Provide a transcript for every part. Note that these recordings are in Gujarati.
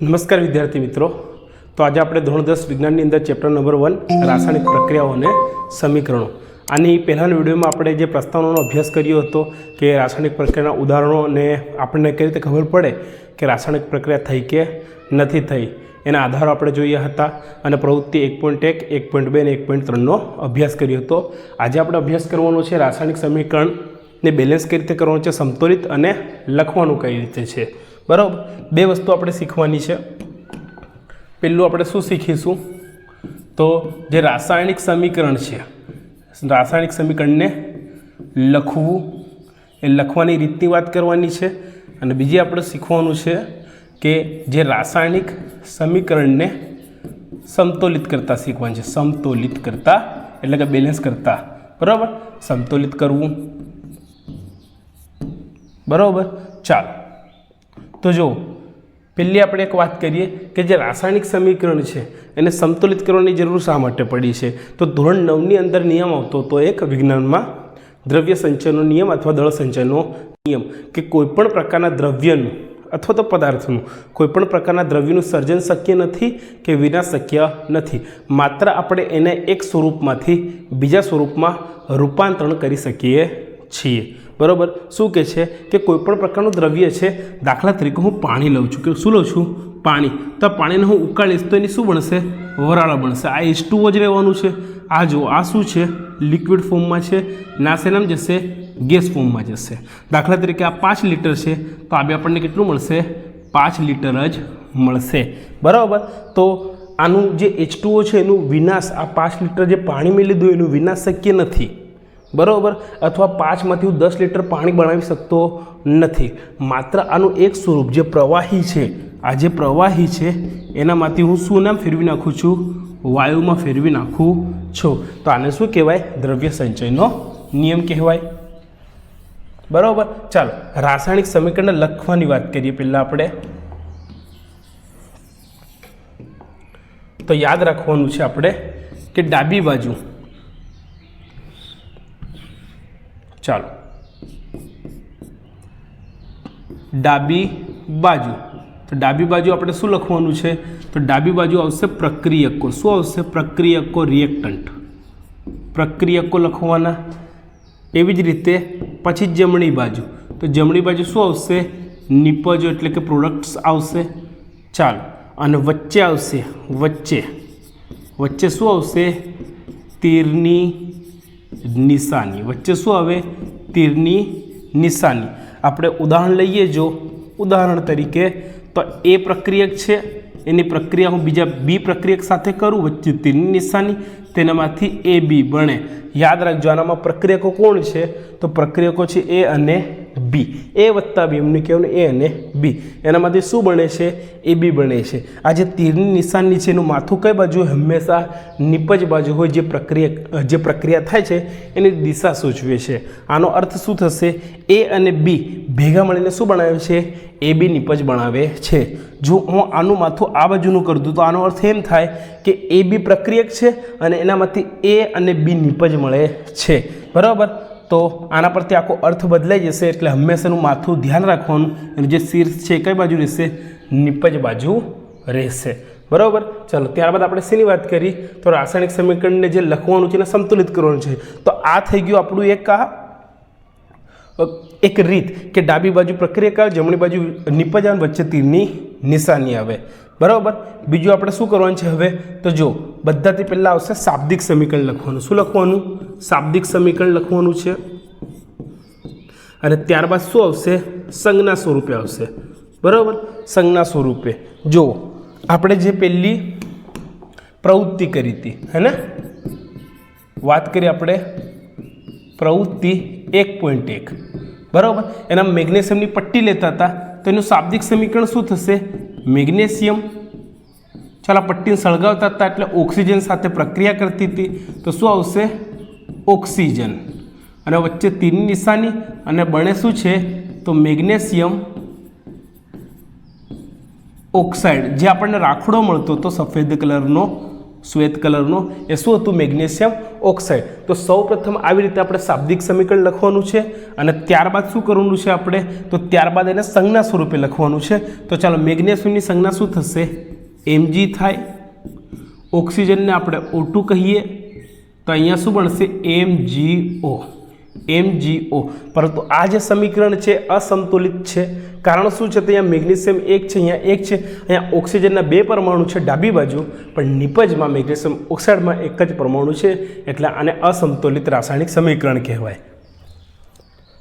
નમસ્કાર વિદ્યાર્થી મિત્રો. તો આજે આપણે ધોરણ દસ વિજ્ઞાનની અંદર ચેપ્ટર નંબર વન, રાસાયણિક પ્રક્રિયાઓ અને સમીકરણો. આની પહેલાંના વિડીયોમાં આપણે જે પ્રસ્તાવનાનો અભ્યાસ કર્યો હતો કે રાસાયણિક પ્રક્રિયાના ઉદાહરણો અને આપણને કઈ રીતે ખબર પડે કે રાસાયણિક પ્રક્રિયા થઈ કે નથી થઈ, એના આધારો આપણે જોયા હતા અને પ્રવૃત્તિ એક પોઈન્ટ એક એક પોઈન્ટ બે અને એક પોઈન્ટ ત્રણનો અભ્યાસ કર્યો હતો. આજે આપણે અભ્યાસ કરવાનો છે રાસાયણિક સમીકરણને બેલેન્સ કઈ રીતે કરવાનું છે? સમતોલિત અને લખવાનું કઈ રીતે છે? બરાબર? બે વસ્તુ આપણે શીખવાની છે. પેલું આપણે શું શીખીશું? તો જે રાસાયણિક સમીકરણ છે, રાસાયણિક સમીકરણને લખવું, એ લખવાની રીતની વાત કરવાની છે. અને બીજી આપણે શીખવાનું છે કે જે રાસાયણિક સમીકરણને સમતોલિત કરતા શીખવાનું છે. સમતોલિત કરતા, એટલે કે બેલેન્સ કરતા. બરાબર? સમતોલિત કરવું. બરાબર? ચાલો. તો જો પહેલી આપણે એક વાત કરીએ કે જે રાસાયણિક સમીકરણ છે, એને સંતુલિત કરવાની જરૂર શા માટે પડી છે? તો ધોરણ નવની અંદર નિયમ આવતો તો એક વિજ્ઞાનમાં દ્રવ્ય સંચયનો નિયમ અથવા દળ સંચયનો નિયમ કે કોઈપણ પ્રકારના દ્રવ્યનું અથવા તો પદાર્થનું કોઈપણ પ્રકારના દ્રવ્યનું સર્જન શક્ય નથી કે વિના શક્ય નથી. માત્ર આપણે એને એક સ્વરૂપમાંથી બીજા સ્વરૂપમાં રૂપાંતરણ કરી શકીએ છીએ. બરાબર? શું કહે છે? કે કોઈપણ પ્રકારનું દ્રવ્ય છે, દાખલા તરીકે હું પાણી લઉં છું. કે શું લઉં છું? પાણી. તો પાણીને હું ઉકાળીશ તો એની શું બનશે? વરાળ બનશે. આ એચ જ રહેવાનું છે. આ જુઓ, આ શું છે? લિક્વિડ ફોર્મમાં છે. ના શેનામ જશે? ગેસ ફોર્મમાં જશે. દાખલા તરીકે આ પાંચ લીટર છે. તો આ બી આપણને કેટલું મળશે? પાંચ લીટર જ મળશે. બરાબર? તો આનું જે એચ છે, એનું વિનાશ, આ પાંચ લીટર જે પાણી મેં લીધું, એનું વિનાશ શક્ય નથી. બરાબર? અથવા પાંચમાંથી હું દસ લીટર પાણી બનાવી શકતો નથી. માત્ર આનું એક સ્વરૂપ, જે પ્રવાહી છે. આ જે પ્રવાહી છે, એનામાંથી હું શું નામ ફેરવી નાખું છું? વાયુમાં ફેરવી નાખું છું. તો આને શું કહેવાય? દ્રવ્ય સંચયનો નિયમ કહેવાય. બરાબર? ચાલો, રાસાયણિક સમીકરણને લખવાની વાત કરીએ પહેલાં આપણે. તો યાદ રાખવાનું છે આપણે કે ડાબી બાજુ ચાલો. ડાબી બાજુ. તો ડાબી બાજુ આપણે શું લખવાનું છે? તો ડાબી બાજુ આવશે પ્રક્રિયકો. શું આવશે? પ્રક્રિયકો રિએક્ટન્ટ પ્રક્રિયકો લખવાના. એવી જ રીતે પછી જમણી બાજુ. તો જમણી બાજુ શું આવશે? નિપજો એટલે કે પ્રોડક્ટ્સ આવશે. ચાલો. અને વચ્ચે આવશે. વચ્ચે. વચ્ચે શું આવશે? તીરની નિશાની. વચ્ચે શું આવે? તીરની નિશાની. આપણે ઉદાહરણ લઈએ જો. ઉદાહરણ તરીકે, તો એ પ્રક્રિયક છે. એની પ્રક્રિયા હું બીજા બી પ્રક્રિયક સાથે કરું. વચ્ચે તીરની નિશાની, તેનામાંથી એ બી બને. યાદ રાખજો, આનામાં પ્રક્રિયકો કોણ છે? તો પ્રક્રિયકો છે એ અને બી. એ વત્તા બી. એમને કહેવાનું એ અને બી. એનામાંથી શું બને છે? એ બી બને છે. આ જે તીરની નિશાન એનું માથું કઈ બાજુ? હંમેશા નીપજ બાજુ હોય જે પ્રક્રિયા જે પ્રક્રિયા થાય છે, એની દિશા સૂચવે છે. આનો અર્થ શું થશે? એ અને બી ભેગા મળીને શું બનાવે છે? એ બી નીપજ બનાવે છે. જો હું આનું માથું આ બાજુનું કરી દઉં તો આનો અર્થ એમ થાય કે એ બી પ્રક્રિયક છે અને એનામાંથી એ અને બી નીપજ મળે છે. બરાબર? તો આના પરથી આખો અર્થ બદલાઈ જશે એટલે હંમેશાનું માથું ધ્યાન રાખવાનું, એનું જે શીર્ષ છે કઈ બાજુ રહેશે? નિપજ બાજુ રહેશે. બરાબર? ચાલો, ત્યારબાદ આપણે શેની વાત કરી? તો રાસાયણિક સમીકરણને જે લખવાનું છે એને સંતુલિત કરવાનું છે. તો આ થઈ ગયું આપણું એક આ, એક રીત કે ડાબી બાજુ પ્રક્રિયા આવે જમણી બાજુ નિપજ અને વચ્ચે તીરની નિશાની આવે. બરાબર? બીજું આપણે શું કરવાનું છે હવે? તો જો બધાથી પહેલાં આવશે શાબ્દિક સમીકરણ લખવાનું. શું લખવાનું? શાબ્દિક સમીકરણ લખવાનું છે. અને ત્યારબાદ શું આવશે? સંજ્ઞા સ્વરૂપે આવશે. બરાબર? સંજ્ઞા સ્વરૂપે. જો આપણે જે પહેલી પ્રવૃત્તિ કરી હતી હે ને વાત કરી આપણે પ્રવૃત્તિ એક પોઈન્ટ એક. બરાબર? એના મેગ્નેશિયમની પટ્ટી લેતા હતા. તો એનું શાબ્દિક સમીકરણ શું થશે? મેગ્નેશિયમ ચાલો પટ્ટીને સળગાવતા હતા એટલે ઓક્સિજન સાથે પ્રક્રિયા કરતી હતી. તો શું આવશે? ઓક્સિજન. અને વચ્ચે તીરની નિશાની અને બને શું છે? તો મેગ્નેશિયમ ઓક્સાઇડ. જે આપણને રાખડો મળતો હતો સફેદ કલરનો, શ્વેત કલરનો, એ શું હતું? Magnesium oxide. તો સૌ પ્રથમ આવી રીતે આપણે શાબ્દિક સમીકરણ લખવાનું છે અને ત્યારબાદ શું કરવાનું છે આપણે? તો ત્યારબાદ એને સંજ્ઞા સ્વરૂપે લખવાનું છે. તો ચાલો મેગ્નેશિયમની સંજ્ઞા શું થશે? એમજી થાય. ઓક્સિજનને આપણે ઓટુ કહીએ તો અહીંયા શું બનશે? એમ ઓ. એમ ઓ. પરંતુ આ જે સમીકરણ છે અસંતુલિત છે. કારણ શું છે? તો અહીંયા મેગ્નેશિયમ એક છે, અહીંયા એક છે. અહીંયા ઓક્સિજનના બે પરમાણુ છે ડાબી બાજુ, પણ નિપજમાં મેગ્નેશિયમ ઓક્સાઇડમાં એક જ પરમાણુ છે. એટલે આને અસંતુલિત રાસાયણિક સમીકરણ કહેવાય.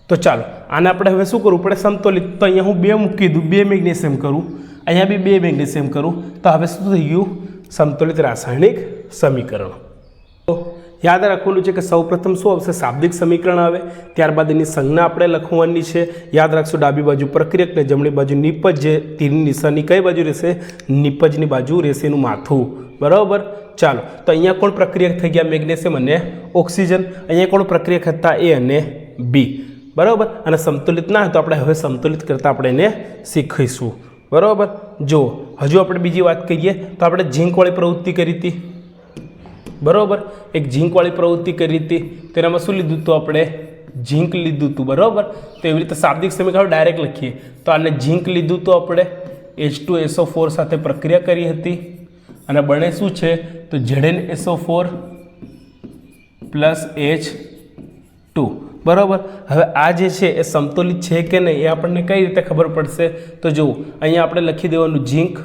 તો ચાલો, આને આપણે હવે શું કરવું પડે? સંતુલિત. તો અહીંયા હું બે મૂકી દઉં, બે મેગ્નેશિયમ કરું. અહીંયા બી બે મેગ્નેશિયમ કરું. તો હવે શું થઈ ગયું? સંતુલિત રાસાયણિક સમીકરણ. તો યાદ રાખવાનું છે કે સૌપ્રથમ શું આવશે? શાબ્દિક સમીકરણ આવે. ત્યારબાદ એની સંજ્ઞા આપણે લખવાની છે. યાદ રાખશું ડાબી બાજુ પ્રક્રિયક ને જમણી બાજુ નિપજ જે તીરની નિશાની કઈ બાજુ રહેશે? નિપજની બાજુ રહેશે એનું માથું. બરાબર? ચાલો. તો અહીંયા કોણ પ્રક્રિયક થઈ ગયા? મેગ્નેશિયમ અને ઓક્સિજન. અહીંયા કોણ પ્રક્રિયક હતા? એ અને બી. બરાબર? અને સંતુલિત ના હોય તો આપણે હવે સંતુલિત કરતાં આપણે એને શીખીશું. બરાબર? જો, હજુ આપણે બીજી વાત કહીએ, તો આપણે ઝીંકવાળી પ્રવૃત્તિ કરી હતી. બરાબર? એક ઝીંકવાળી પ્રવૃત્તિ કરી હતી. તેનામાં શું લીધું હતું આપણે? ઝીંક લીધું હતું, બરાબર? તો એવી રીતે શાબ્દિક સમીકરણ ડાયરેક્ટ લખીએ. તો આને ઝીંક લીધું હતું આપણે એચ ટુ એસો ફોર સાથે પ્રક્રિયા કરી હતી. અને બને શું છે? તો Z N S O four plus H two બરાબર? હવે આ જે છે એ સમતુલિત છે કે નહીં એ આપણને કઈ રીતે ખબર પડશે? તો જુઓ, અહીંયા આપણે લખી દેવાનું ઝીંક,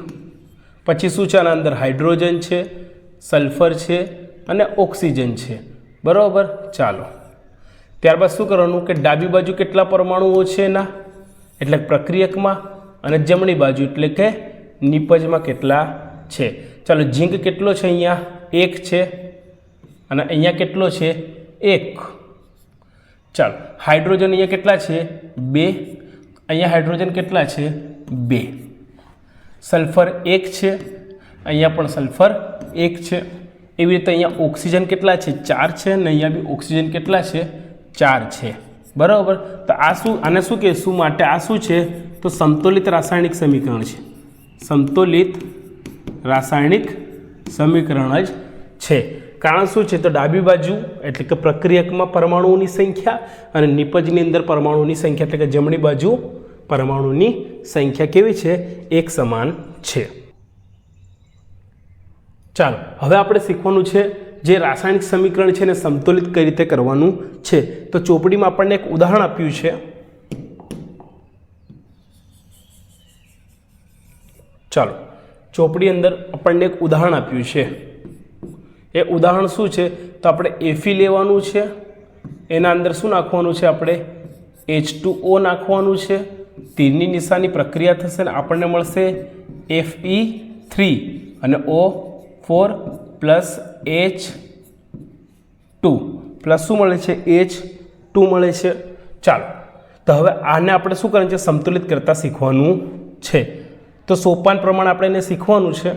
પછી શું છે આના અંદર? હાઇડ્રોજન છે, સલ્ફર છે અને ઓક્સિજન છે. બરાબર? ચાલો. ત્યારબાદ શું કરવાનું કે ડાબી બાજુ કેટલા પરમાણુઓ છે એના? એટલે પ્રક્રિયકમાં અને જમણી બાજુ, એટલે કે નિપજમાં કેટલા છે? ચાલો, ઝીંક કેટલો છે અહીંયા? એક છે. અને અહીંયા કેટલો છે? એક. ચાલો, હાઇડ્રોજન અહીંયા કેટલા છે? બે. અહીંયા હાઇડ્રોજન કેટલા છે? બે. સલ્ફર એક છે. અહીંયા પણ સલ્ફર એક છે. એવી રીતે અહીંયા ઓક્સિજન કેટલા છે? ચાર છે અને અહીંયા બી ઓક્સિજન કેટલા છે? ચાર છે. બરાબર? તો આ શું, આને શું કહેશું? માટે આ શું છે? તો સંતુલિત રાસાયણિક સમીકરણ છે. સંતુલિત રાસાયણિક સમીકરણ જ છે. કારણ શું છે? તો ડાબી બાજુ એટલે કે પ્રક્રિયકમાં પરમાણુઓની સંખ્યા અને નિપજની અંદર પરમાણુની સંખ્યા એટલે કે જમણી બાજુ પરમાણુની સંખ્યા કેવી છે? એક સમાન છે. ચાલો, હવે આપણે શીખવાનું છે જે રાસાયણિક સમીકરણ છે એને સંતુલિત કઈ રીતે કરવાનું છે. તો ચોપડીમાં આપણને એક ઉદાહરણ આપ્યું છે. ચાલો, ચોપડી અંદર આપણને એક ઉદાહરણ આપ્યું છે. એ ઉદાહરણ શું છે? તો આપણે એફી લેવાનું છે. એના અંદર શું નાખવાનું છે આપણે? એચ ટુ ઓ નાખવાનું છે. તીરની નિશાની પ્રક્રિયા થશે ને આપણને મળશે એફ ઈ થ્રી અને O four plus H two plus શું મળે છે? એચ ટુ મળે છે. ચાલો. તો હવે આને આપણે શું કરવાનું છે? સંતુલિત કરતાં શીખવાનું છે. તો સોપાન પ્રમાણે આપણે એને શીખવાનું છે.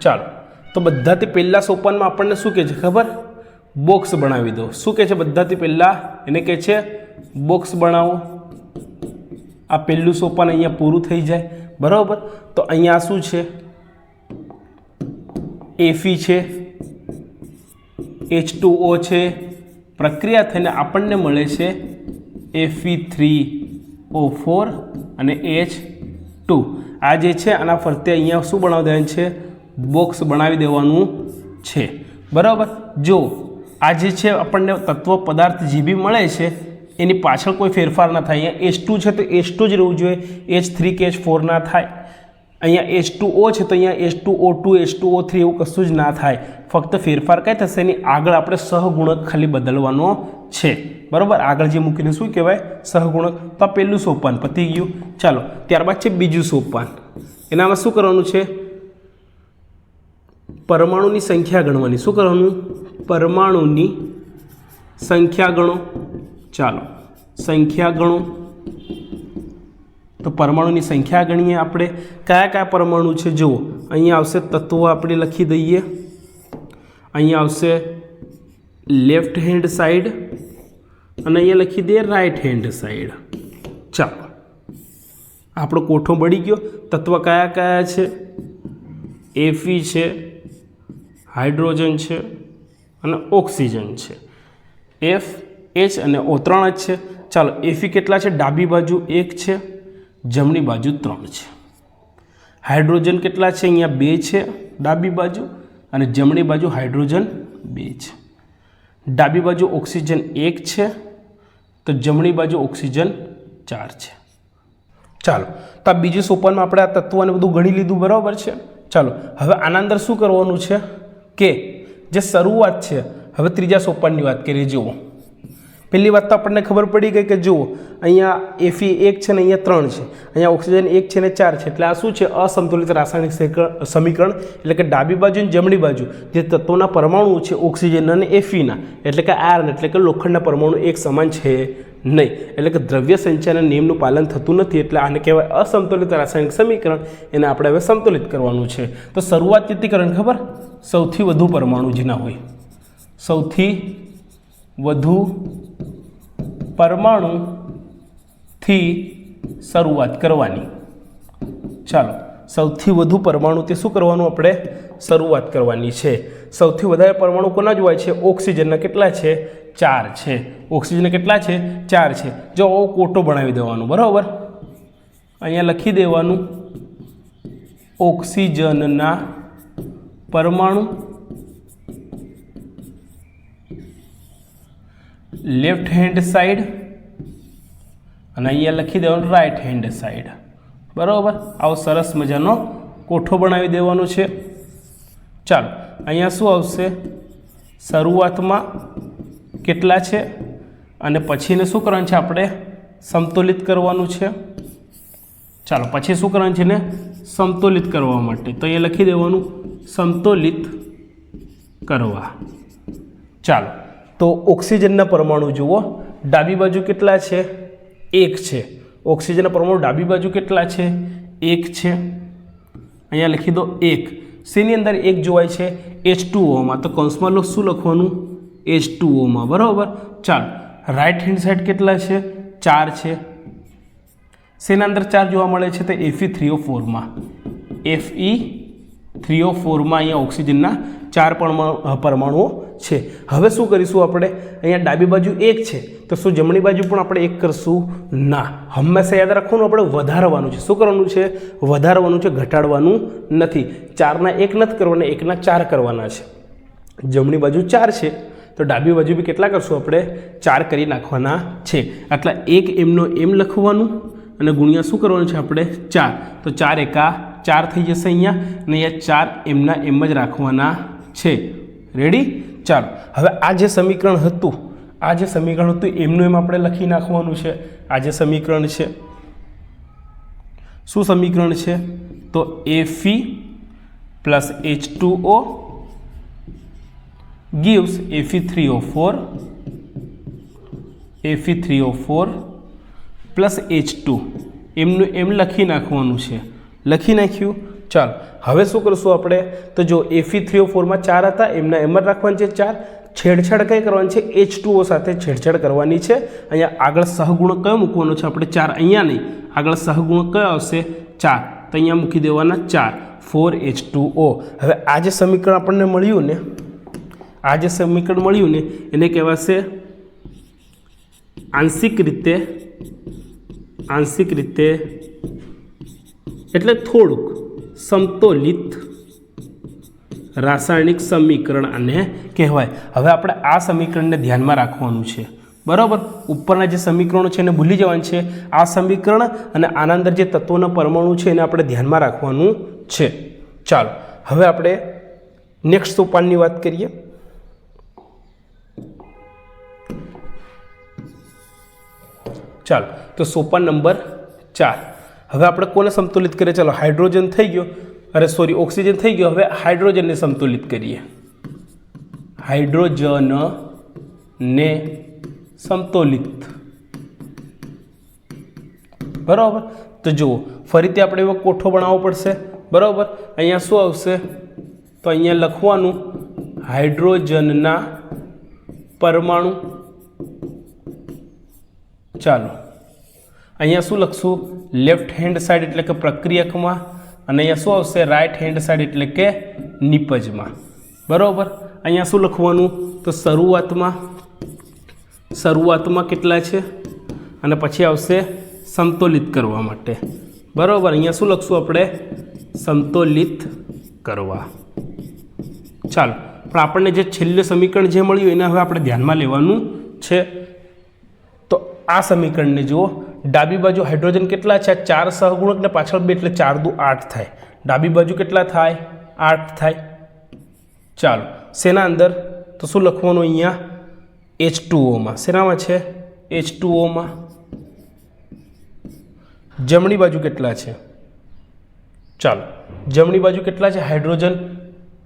ચાલો. તો બધાથી પહેલાં સોપાનમાં આપણને શું કહે છે ખબર? બોક્સ બનાવી દો. શું કહે છે બધાથી પહેલાં? એને કહે છે, બોક્સ બનાવો. આ પહેલું સોપાન અહીંયા પૂરું થઈ જાય. બરાબર? તો અહીંયા શું છે? એફી છે. એચ છે. પ્રક્રિયા થઈને આપણને મળે છે F E three O four અને એચ ટુ આ જે છે, આના ફરતે અહીંયા શું બનાવી દેવાનું છે? બોક્સ બનાવી દેવાનું છે. બરાબર? જો, આ જે છે આપણને તત્વ પદાર્થ જે બી મળે છે, એની પાછળ કોઈ ફેરફાર ના થાય. અહીંયા એચ ટુ છે તો એચ ટુ જ રહેવું જોઈએ. એચ થ્રી કે એચ ફોર ના થાય. અહીંયા એચ ટુ ઓ છે તો અહીંયા H two O two H two O three એવું કશું જ ના થાય. ફક્ત ફેરફાર કઈ થશે એની આગળ આપણે સહગુણક ખાલી બદલવાનો છે. બરાબર? આગળ જે મૂકીને શું કહેવાય? સહગુણક. તો આ પહેલું સોપાન પતી ગયું. ચાલો, ત્યારબાદ છે બીજું સોપાન. એનામાં શું કરવાનું છે? પરમાણુની સંખ્યા ગણવાની. શું કરવાનું? પરમાણુની સંખ્યા ગણો. ચાલો. સંખ્યા ગણો. તો પરમાણુની સંખ્યા ગણીએ આપણે. કયા કયા પરમાણુ છે? જુઓ. અહીંયા આવશે તત્વો આપણે લખી દઈએ. અહીંયા આવશે લેફ્ટ હેન્ડ સાઈડ અને અહીંયા લખી દઈએ રાઈટ હેન્ડ સાઈડ ચાલો. આપણો કોઠો બળી ગયો. તત્વ કયા કયા છે? એફી છે. હાઇડ્રોજન છે અને ઓક્સિજન છે. એફ એચ અને ઓ ત્રણ જ છે. ચાલો એફી કેટલા છે? ડાબી બાજુ એક છે, જમણી બાજુ ત્રણ છે. હાઇડ્રોજન કેટલા છે? અહીંયા બે છે, ડાબી બાજુ અને જમણી બાજુ હાઇડ્રોજન બે છે. ડાબી બાજુ ઓક્સિજન એક છે, તો જમણી બાજુ ઓક્સિજન ચાર છે. ચાલો, તો આ બીજી સોપાનમાં આપણે આ તત્વોને બધું ગણી લીધું, બરાબર છે? ચાલો, હવે આના અંદર શું કરવાનું છે? કે જે શરૂઆત છે. હવે ત્રીજા સોપાનની વાત કરીએ જુઓ. પહેલી વાત તો આપણને ખબર પડી ગઈ કે જુઓ, અહીંયા એફી એક છે ને અહીંયા ત્રણ છે. અહીંયા ઓક્સિજન એક છે ને ચાર છે. એટલે આ શું છે? અસંતુલિત રાસાયણિક સમીકરણ, એટલે કે ડાબી બાજુ અને જમણી બાજુ. જે તત્વોના પરમાણુ છે, ઓક્સિજન અને એફીના એટલે કે આયર્ન, એટલે કે લોખંડના પરમાણુ એક સમાન છે નહીં. એટલે કે દ્રવ્ય સંચારના નિયમનું પાલન થતું નથી. એટલે આને કહેવાય અસંતુલિત રાસાયણિક સમીકરણ. એને આપણે હવે સંતુલિત કરવાનું છે. તો શરૂઆત કેટલી કરવાની ખબર? સૌથી વધુ પરમાણુ જેના હોય. સૌથી વધુ પરમાણુથી શરૂઆત કરવાની. ચાલો, સૌથી વધુ પરમાણુ તે શું કરવાનું આપણે? શરૂઆત કરવાની છે. સૌથી વધારે પરમાણુ કોના જ હોય છે? ઓક્સિજનના કેટલા છે? ચાર છે. ઓક્સિજન કેટલા છે? ચાર છે. જો ઓ કોટો બનાવી દેવાનું, બરાબર? અહીંયા લખી દેવાનું, ઓક્સિજનના પરમાણુ લેફ્ટ હેન્ડ સાઈડ અને અહીંયા લખી દેવાનું રાઈટ હેન્ડ સાઈડ બરાબર? આવો સરસ મજાનો કોઠો બનાવી દેવાનો છે. ચાલો, અહીંયા શું આવશે? શરૂઆતમાં કેટલા છે? અને પછીને શું કરવાનું છે આપણે? સમતુલિત કરવાનું છે. ચાલો, પછી શું કરવાનું છે ને? સંતુલિત કરવા માટે. તો અહીંયા લખી દેવાનું, સંતુલિત કરવા. ચાલો, તો ઓક્સિજનના પરમાણુ જુઓ. ડાબી બાજુ કેટલા છે? એક છે. ઓક્સિજનના પરમાણુ ડાબી બાજુ કેટલા છે? એક છે. અહીંયા લખી દો, એક. શેની અંદર એક જોવાય છે? એચ ટુ ઓમાં તો કૌંસમાં શું લખવાનું? એચ ટુ બરાબર? ચાલો રાઈટ હેન્ડ સાઈડ કેટલા છે? ચાર છે. શેના અંદર ચાર જોવા મળે છે તો એફઈ થ્રી ઓ ફોરમાં એફઈ થ્રી ઓ ફોરમાં અહીંયા ઓક્સિજનના ચાર પરમાણુ પરમાણુઓ છે. હવે શું કરીશું આપણે? અહીંયા ડાબી બાજુ એક છે. તો શું જમણી બાજુ પણ આપણે એક કરશું? ના. હંમેશા યાદ રાખવાનું, આપણે વધારવાનું છે. શું કરવાનું છે? વધારવાનું છે, ઘટાડવાનું નથી. ચારના એક નથી કરવાના, એકના ચાર કરવાના છે. જમણી બાજુ ચાર છે. તો ડાબી બાજુ બી કેટલા કરશું આપણે? ચાર કરી નાખવાના છે. આટલા એક એમનો એમ લખવાનું? અને ગુણ્યા શું કરવાનું છે આપણે? ચાર. તો ચાર એકા ચાર થઈ જશે અહીંયા, અને અહીંયા ચાર એમના એમ જ રાખવાના છે. રેડી ચાલો. હવે આ જે સમીકરણ હતું, આ જે સમીકરણ હતું એમનું એમ આપણે લખી નાખવાનું છે. આ જે સમીકરણ છે, શું સમીકરણ છે? તો F E plus H two O gives Fe3O4 Fe3O4 plus H two. એમનું, એમ લખી નાખવાનું છે. લખી નાખ્યું? ચાલો, હવે શું કરશું આપણે? તો જો એફી થ્રી ઓ ફોરમાં ચાર હતા, એમના એમ જ રાખવાની છે ચાર. છેડછાડ કઈ કરવાની છે? એચ ટુઓ સાથે છેડછાડ કરવાની છે. અહીંયા આગળ સહગુણક કયો મૂકવાનો છે? આપણે ચાર અહીંયા નહીં. આગળ સહગુણક કયો આવશે? ચાર. તો અહીંયા મૂકી દેવાના ચાર. ફોર એચ ટુ ઓ હવે આ જે સમીકરણ આપણને મળ્યું ને, આ જે સમીકરણ મળ્યું ને, એને કહેવાશે આંશિક રીતે આંશિક રીતે એટલે થોડુંક સમતોલિત રાસાયણિક સમીકરણ આને કહેવાય. હવે આપણે આ સમીકરણને ધ્યાનમાં રાખવાનું છે. બરાબર? ઉપરના જે સમીકરણો છે એને ભૂલી જવાનું છે. આ સમીકરણ અને આના અંદર જે તત્વોના પરમાણુ છે એને આપણે ધ્યાનમાં રાખવાનું છે. ચાલો, હવે આપણે નેક્સ્ટ સોપાનની વાત કરીએ. ચાલો, તો સોપાન નંબર ચાર. હવે આપણે કોને સંતુલિત કરીએ? ચાલો, હાઇડ્રોજન થઈ ગયો. અરે સોરી ઓક્સિજન થઈ ગયો. હવે હાઇડ્રોજનને સંતુલિત કરીએ. હાઇડ્રોજનને સંતુલિત. બરાબર? તો જુઓ, ફરીથી આપણે એવો કોઠો બનાવવો પડશે. બરાબર? અહીંયા શું આવશે? તો અહીંયા લખવાનું હાઇડ્રોજનના પરમાણુ ચાલો. અહીંયા શું લખશું? લેફ્ટ હેન્ડ સાઈડ એટલે કે પ્રક્રિયકમાં અને અહીંયા શું આવશે? રાઇટ હેન્ડ સાઈડ એટલે કે નિપજમાં. બરાબર? અહીંયા શું લખવાનું? તો શરૂઆતમાં શરૂઆતમાં કેટલા છે? અને પછી આવશે સંતુલિત કરવા માટે. બરાબર? અહીંયા શું લખશું આપણે? સંતુલિત કરવા. ચાલો. પણ આપણને જે છેલ્લું સમીકરણ જે મળ્યું એને હવે આપણે ધ્યાનમાં લેવાનું છે. આ સમીકરણને જુઓ. ડાબી બાજુ હાઇડ્રોજન કેટલા છે? ચાર સહગુણક ને પાછળ બે એટલે ચાર દુ આઠ થાય. ડાબી બાજુ કેટલા થાય? આઠ થાય. ચાલો, શેના અંદર? તો શું લખવાનું અહીંયા? એચ ટુઓમાં શેનામાં છે? એચ ટુઓમાં જમણી બાજુ કેટલા છે? ચાલો, જમણી બાજુ કેટલા છે? હાઇડ્રોજન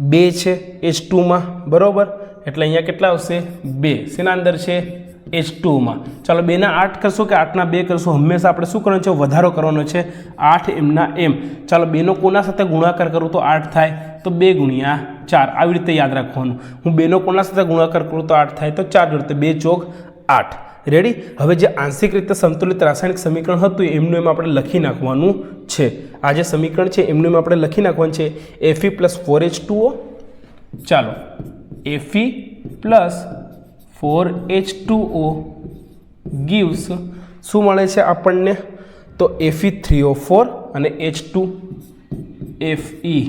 બે છે એચ ટુમાં બરાબર? એટલે અહીંયા કેટલા આવશે? બે. શેના અંદર છે? એચ ટુમાં ચાલો બેના આઠ કરશો કે આઠના બે કરશો? હંમેશા આપણે શું કરવાનું છે? વધારો કરવાનો છે. આઠ એમના એમ. ચાલો બેનો કોના સાથે ગુણાકાર કરું તો આઠ થાય? તો બે ગુણ્યા ચાર. આવી રીતે યાદ રાખવાનું. હું બેનો કોના સાથે ગુણાકાર કરું તો આઠ થાય? તો ચાર જોડે બે ચોક આઠ. રેડી હવે જે આંશિક રીતે સંતુલિત રાસાયણિક સમીકરણ હતું એમનું એમ આપણે લખી નાખવાનું છે. આ જે સમીકરણ છે એમનું એમ આપણે લખી નાખવાનું છે. F E plus four H two O ચાલો. F E plus four H two O gives શું મળે છે આપણને? તો F E three O four અને H two F E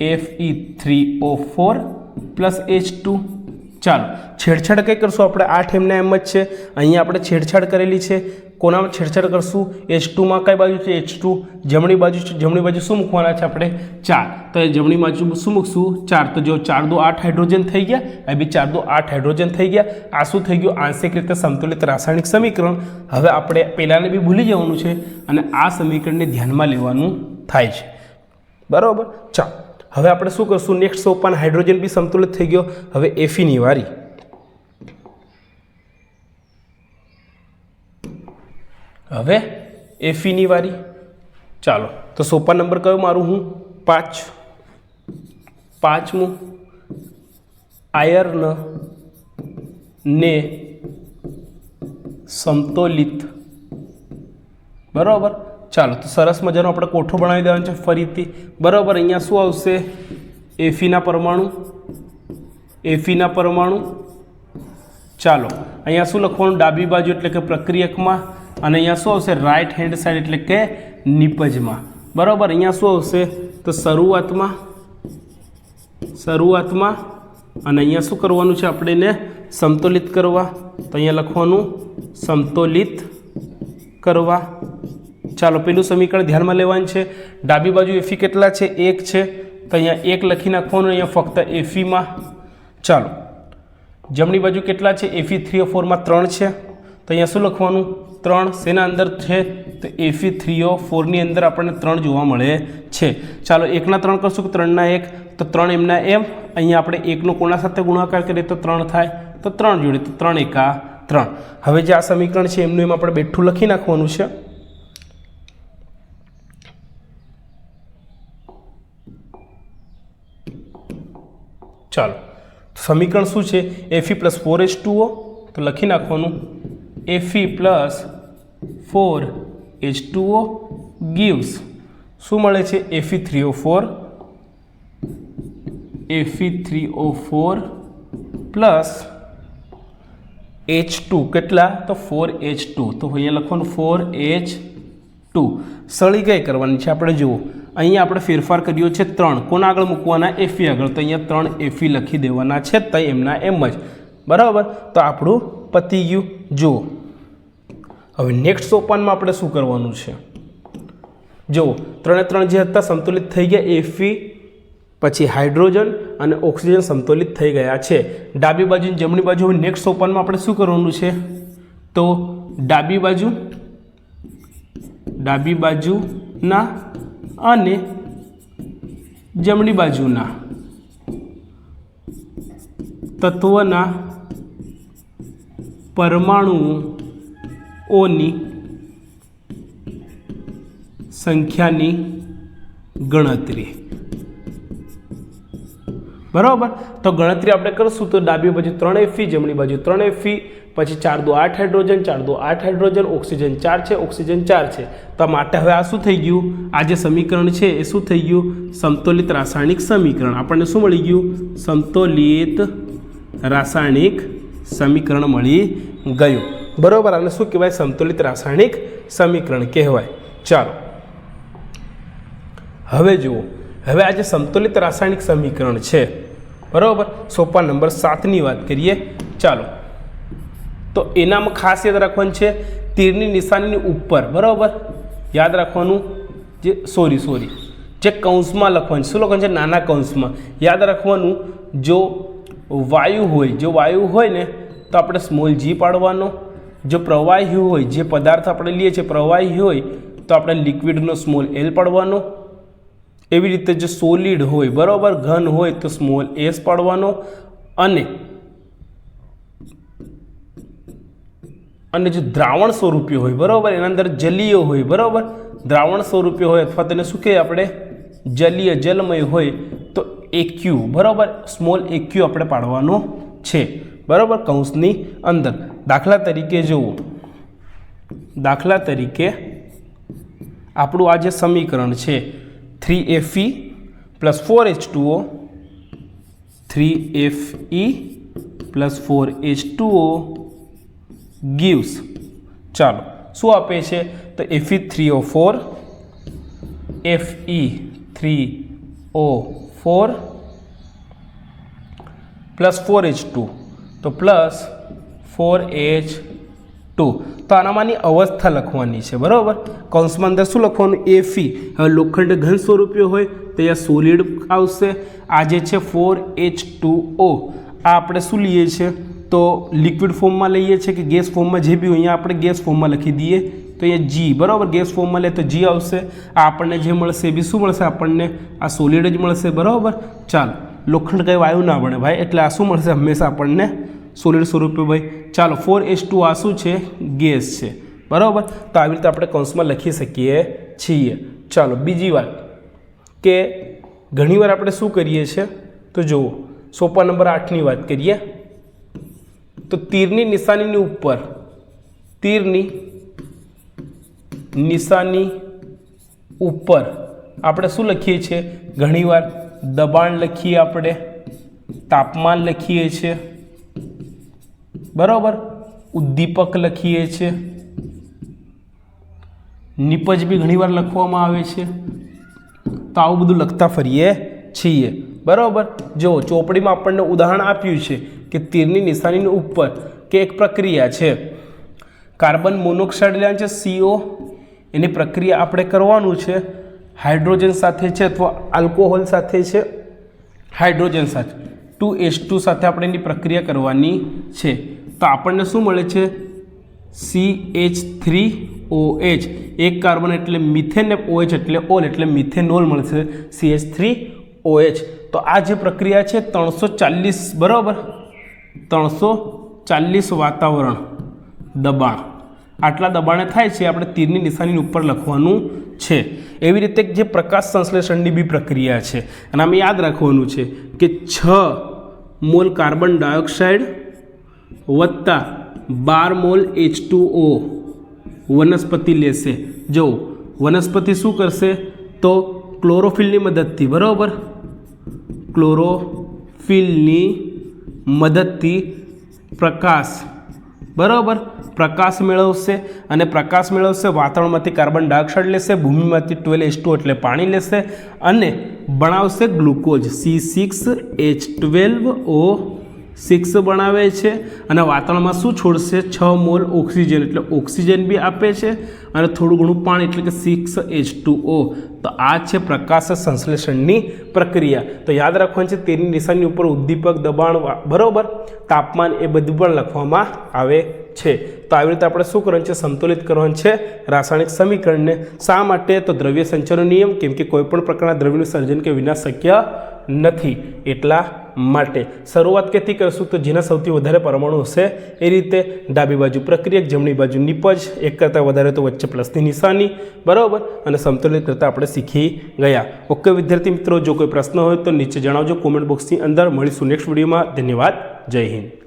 F E three O four plus H two ચાલો, છેડછાડ કંઈ કરશું? આપણે આઠ એમના એમ જ છે. અહીંયા આપણે છેડછાડ કરેલી છે. કોનામાં છેડછાડ કરશું? એચ ટુમાં કઈ બાજુ છે એચ ટુ જમણી બાજુ છે, જમણી બાજુ શું મૂકવાના છે આપણે? ચાર. તો એ જમણી બાજુ શું મૂકશું? ચાર. તો જો ચાર દો આઠ હાઇડ્રોજન થઈ ગયા એ બી ચાર દો આઠ હાઇડ્રોજન થઈ ગયા. આ શું થઈ ગયું? આંશિક રીતે સંતુલિત રાસાયણિક સમીકરણ. હવે આપણે પહેલાંને બી ભૂલી જવાનું છે અને આ સમીકરણને ધ્યાનમાં લેવાનું થાય છે. બરાબર? ચાલો. હવે આપણે શું કરશું? નેક્સ્ટ સોપાન હાઇડ્રોજન બી સંતુલિત થઈ ગયો. હવે એફીની વારી હવે એફીની વારી. ચાલો, તો સોપા નંબર કયો મારું હું? પાંચ. પાંચમું. આયર્ન ને સમતોલિત બરાબર? ચાલો, તો સરસ મજાનો આપણે કોઠો બનાવી દેવાનો છે ફરીથી. બરાબર, અહીંયા શું આવશે? એફીના પરમાણુ. એફીના પરમાણુ. ચાલો, અહીંયા શું લખવાનું? ડાબી બાજુ એટલે કે પ્રક્રિયકમાં. અને અહીંયા શું આવશે? રાઇટ હેન્ડ સાઈડ એટલે કે નિપજમાં. બરાબર? અહીંયા શું આવશે? તો શરૂઆતમાં શરૂઆતમાં અને અહીંયા શું કરવાનું છે? આપણે એને સંતુલિત કરવા. તો અહીંયા લખવાનું, સંતુલિત કરવા. ચાલો, પેલું સમીકરણ ધ્યાનમાં લેવાનું છે. ડાબી બાજુ એફી કેટલા છે? એક છે. તો અહીંયા એક લખી નાખવાનું, અહીંયા ફક્ત એફીમાં ચાલો. જમણી બાજુ કેટલા છે? એફી થ્રી ફોરમાં ત્રણ છે. તો અહીંયા શું લખવાનું? ત્રણ શેના અંદર છે તો એફી થ્રીઓ ફોરની અંદર આપણને ત્રણ જોવા મળે છે. ચાલો એકના ત્રણ કરશું કે ત્રણના એક? તો ત્રણ એમના એમ. અહીંયા આપણે એકનો કોના સાથે ગુણાકાર કરીએ તો ત્રણ થાય. તો ત્રણ જોડે તો ત્રણ એકા ત્રણ. હવે જે આ સમીકરણ છે એમનું એમ આપણે બેઠું લખી નાખવાનું છે. ચાલો. સમીકરણ શું છે? F E plus four H two O તો લખી નાખવાનું. F E plus four H two O gives શું મળે છે? F E three O four F E three O four plus H two કેટલા? તો ફોર એચ ટુ તો અહીંયા લખવાનું ફોર એચ ટુ સળી ગઈ કરવાની છે? આપણે જુઓ. અહીંયા આપણે ફેરફાર કર્યો છે ત્રણ. કોના આગળ મૂકવાના? એફી આગળ. તો અહીંયા ત્રણ એફી લખી દેવાના છે તો એમના એમ જ. બરાબર? તો આપણું પતી ગયું. જુઓ. હવે નેક્સ્ટ સોપાનમાં આપણે શું કરવાનું છે? જુઓ, ત્રણે ત્રણ જે હતા સંતુલિત થઈ ગયા એફી પછી હાઇડ્રોજન અને ઓક્સિજન સંતુલિત થઈ ગયા છે. ડાબી બાજુ જમણી બાજુ હવે નેક્સ્ટ સોપાનમાં આપણે શું કરવાનું છે? તો ડાબી બાજુ, ડાબી બાજુના અને જમણી બાજુના તત્વના પરમાણુઓની સંખ્યાની ગણતરી. બરાબર? તો ગણતરી આપણે કરશું તો ડાબી બાજુ ત્રણ એફી જમણી બાજુ ત્રણ એફી પછી ચાર દો આઠ હાઇડ્રોજન, ચાર દો આઠ હાઇડ્રોજન, ઓક્સિજન ચાર છે, ઓક્સિજન ચાર છે. તો માટે હવે આ શું થઈ ગયું? આ જે સમીકરણ છે એ શું થઈ ગયું? સંતુલિત રાસાયણિક સમીકરણ. આપણને શું મળી ગયું? સંતુલિત રાસાયણિક સમીકરણ મળી ગયું. બરાબર, આને શું કહેવાય? સંતુલિત રાસાયણિક સમીકરણ કહેવાય. ચાલો. હવે જુઓ. હવે આ જે સંતુલિત રાસાયણિક સમીકરણ છે, બરાબર? સોપા નંબર સાતની વાત કરીએ. ચાલો. તો એનામાં ખાસ યાદ રાખવાનું છે, તીરની નિશાનીની ઉપર, બરાબર? યાદ રાખવાનું જે, સોરી સોરી. જે કૌંસમાં લખવાનું શું લખવાનું છે? નાના કૌંસમાં. યાદ રાખવાનું, જો વાયુ હોય, જો વાયુ હોય ને, તો આપણે સ્મોલ જી પાડવાનો. જો પ્રવાહી હોય, જે પદાર્થ આપણે લઈએ છીએ પ્રવાહી હોય, તો આપણે લિક્વિડનો સ્મોલ એલ પાડવાનો. એવી રીતે જે સોલિડ હોય, બરાબર ઘન હોય, તો સ્મોલ એસ પાડવાનો. અને અને જો દ્રાવણ સ્વરૂપી હોય, બરાબર, એના અંદર જલીય હોય, બરાબર, દ્રાવણ સ્વરૂપી હોય, અથવા તેને શું કહીએ આપણે? જલીય, જલમય હોય તો એક્યુ બરાબર? સ્મોલ એક્યુ આપણે પાડવાનો છે. બરાબર? કૌંસની અંદર. દાખલા તરીકે જુઓ. દાખલા તરીકે આપણું આ જે સમીકરણ છે three F E plus four H two O three F E plus four H two O gives ચાલો, શું આપે છે? તો F E three O four F E three O four plus four H two તો પ્લસ ફોર એચ ટુ તો આનામાંની અવસ્થા લખવાની છે, બરાબર? કૌંસમાં અંદર શું લખવાનું? એફી હવે લોખંડ ઘન સ્વરૂપીય હોય તો અહીંયા સોલિડ આવશે. આ જે છે ફોર એચ ટુ ઓ આ આપણે શું લઈએ છીએ? તો લિક્વિડ ફોર્મમાં લઈએ છીએ કે ગેસ ફોર્મમાં જે બી હોય, અહીંયા આપણે ગેસ ફોર્મમાં લખી દઈએ. તો અહીંયા જી બરાબર? ગેસ ફોર્મમાં લે તો જી આવશે. આ આપણને જે મળશે એ બી શું મળશે? આપણને આ સોલિડ જ મળશે, બરાબર? ચાલો, લોખંડ કંઈ વાયુ ના બને ભાઈ, એટલે આ શું મળશે? હંમેશા આપણને સોલિડ સ્વરૂપે ભાઈ. ચાલો ફોર એચ ટુ આ શું છે? ગેસ છે, બરાબર? તો આવી રીતે આપણે કૌંસમાં લખી શકીએ છીએ. ચાલો, બીજી વાત કે ઘણીવાર આપણે શું કરીએ છીએ? તો જુઓ, સોપા નંબર આઠની વાત કરીએ. તો તીરની નિશાનીની ઉપર, તીરની નિશાની ઉપર. આપણે શું લખીએ છીએ? ઘણીવાર દબાણ લખીએ આપણે, તાપમાન લખીએ છીએ. બરાબર? ઉદ્દીપક લખીએ છીએ. નિપજ બી ઘણીવાર લખવામાં આવે છે. તો આવું બધું લખતા ફરીએ છીએ. બરાબર? જો ચોપડીમાં આપણને ઉદાહરણ આપ્યું છે કે તીરની નિશાનીની ઉપર કે એક પ્રક્રિયા છે. કાર્બન મોનોક્સાઇડ લેવાનું છે સીઓ એની પ્રક્રિયા આપણે કરવાનું છે. હાઇડ્રોજન સાથે છે અથવા આલ્કોહોલ સાથે છે. હાઇડ્રોજન સાથે. ટુ એચ ટુ સાથે આપણે એની પ્રક્રિયા કરવાની છે. તો આપણને શું મળે છે? C H three O H એક કાર્બન એટલે મિથેન ને ઓ એચ એટલે ઓલ એટલે મિથેનોલ મળશે. C H three O H તો આ જે પ્રક્રિયા છે ત્રણસો ચાલીસ, બરાબર? ત્રણસો ચાલીસ વાતાવરણ દબાણ. આટલા દબાણે થાય છે, આપણે તીરની નિશાની ઉપર લખવાનું છે. એવી રીતે જે પ્રકાશ સંશ્લેષણની બી પ્રક્રિયા છે, અને આમાં યાદ રાખવાનું છે કે છ મોલ કાર્બન ડાયોક્સાઇડ વત્તા બાર મોલ એચ ટુ ઓ વનસ્પતિ લેશે. જો વનસ્પતિ શું કરશે? તો ક્લોરોફિલની મદદથી, બરાબર? ક્લોરોફિલની મદદથી પ્રકાશ બરાબર? પ્રકાશ મેળવશે અને પ્રકાશ મેળવશે, વાતાવરણમાંથી કાર્બન ડાયોક્સાઇડ લેશે, ભૂમિમાંથી ટ્વેલ એચ ટુ એટલે પાણી લેશે અને બનાવશે glucose, C six H twelve O six બનાવે છે અને વાતાવરણમાં શું છોડશે? છ મોલ ઓક્સિજન, એટલે ઓક્સિજન બી આપે છે અને થોડું ઘણું પાણી, એટલે કે સિક્સ એચ ટુ ઓ. તો આ છે પ્રકાશ સંશ્લેષણની પ્રક્રિયા. તો યાદ રાખવાનું છે, તેની નિશાની ઉપર ઉદ્દીપક દબાણ બરાબર? તાપમાન એ બધું પણ લખવામાં આવે છે. તો આવી રીતે આપણે શું કરવાનું છે? સંતુલિત કરવાનું છે રાસાયણિક સમીકરણને. શા માટે? તો દ્રવ્ય સંચયનો નિયમ, કેમ કે કોઈપણ પ્રકારના દ્રવ્યનું સર્જન કે વિના શક્ય નથી. એટલા માટે. શરૂઆત ક્યાંથી કરશું તો જેના સૌથી વધારે પરમાણુ હશે એ રીતે ડાબી બાજુ પ્રક્રિયક, જમણી બાજુ નિપજ, એક કરતાં વધારે તો વચ્ચે પ્લસની નિશાની, બરાબર? અને સમતુલિત કરતાં આપણે શીખી ગયા. ઓકે વિદ્યાર્થી મિત્રો, જો કોઈ પ્રશ્ન હોય તો નીચે જણાવજો કોમેન્ટ બોક્સની અંદર. મળીશું નેક્સ્ટ વિડીયોમાં. ધન્યવાદ. જય હિન્દ.